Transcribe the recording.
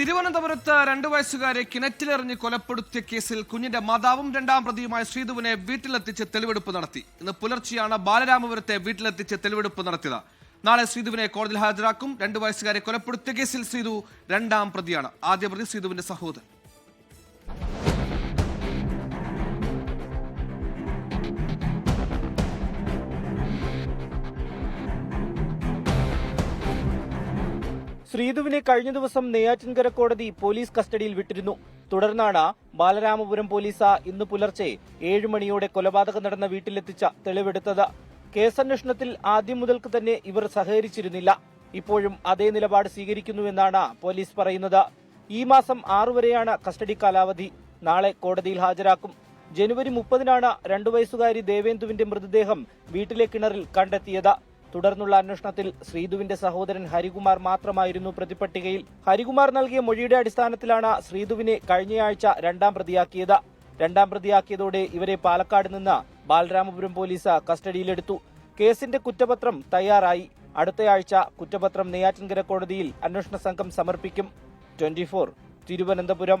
തിരുവനന്തപുരത്ത് രണ്ടു വയസ്സുകാരെ കിണറ്റിലെറിഞ്ഞ് കൊലപ്പെടുത്തിയ കേസിൽ കുഞ്ഞിന്റെ മാതാവും രണ്ടാം പ്രതിയുമായ ശ്രീധുവിനെ വീട്ടിലെത്തിച്ച് തെളിവെടുപ്പ് നടത്തി. ഇന്ന് പുലർച്ചെയാണ് ബാലരാമപുരത്തെ വീട്ടിലെത്തിച്ച് തെളിവെടുപ്പ് നടത്തിയത്. നാളെ ശ്രീധുവിനെ കോടതിയിൽ ഹാജരാക്കും. രണ്ടു വയസ്സുകാരെ കൊലപ്പെടുത്തിയ കേസിൽ ശ്രീധു രണ്ടാം പ്രതിയാണ്. ആദ്യ പ്രതി ശ്രീധുവിന്റെ സഹോദരൻ. ശ്രീധുവിനെ കഴിഞ്ഞ ദിവസം നെയ്യാറ്റിൻകര കോടതി പോലീസ് കസ്റ്റഡിയിൽ വിട്ടിരുന്നു. തുടർന്നാണ് ബാലരാമപുരം പോലീസ് ഇന്ന് പുലർച്ചെ ഏഴ് മണിയോടെ കൊലപാതകം നടന്ന വീട്ടിലെത്തിച്ച തെളിവെടുത്തത്. കേസന്വേഷണത്തിൽ ആദ്യം മുതൽക്ക് തന്നെ ഇവർ സഹകരിച്ചിരുന്നില്ല. ഇപ്പോഴും അതേ നിലപാട് സ്വീകരിക്കുന്നുവെന്നാണ് പോലീസ് പറയുന്നത്. ഈ മാസം ആറു വരെയാണ് കസ്റ്റഡി കാലാവധി. നാളെ കോടതിയിൽ ഹാജരാക്കും. ജനുവരി മുപ്പതിനാണ് രണ്ടു വയസ്സുകാരി ദേവേന്ദുവിന്റെ മൃതദേഹം വീട്ടിലെ കിണറിൽ കണ്ടെത്തിയത്. തുടർന്നുള്ള അന്വേഷണത്തിൽ ശ്രീധുവിന്റെ സഹോദരൻ ഹരികുമാർ മാത്രമായിരുന്നു പ്രതിപട്ടികയിൽ. ഹരികുമാർ നൽകിയ മൊഴിയുടെ അടിസ്ഥാനത്തിലാണ് ശ്രീധുവിനെ കഴിഞ്ഞയാഴ്ച രണ്ടാം പ്രതിയാക്കിയത്. രണ്ടാം പ്രതിയാക്കിയതോടെ ഇവരെ പാലക്കാട് നിന്ന് ബാലരാമപുരം പോലീസ് കസ്റ്റഡിയിലെടുത്തു. കേസിന്റെ കുറ്റപത്രം തയ്യാറായി. അടുത്തയാഴ്ച കുറ്റപത്രം നെയ്യാറ്റിൻകര കോടതിയിൽ അന്വേഷണ സംഘം സമർപ്പിക്കും. ട്വന്റി തിരുവനന്തപുരം.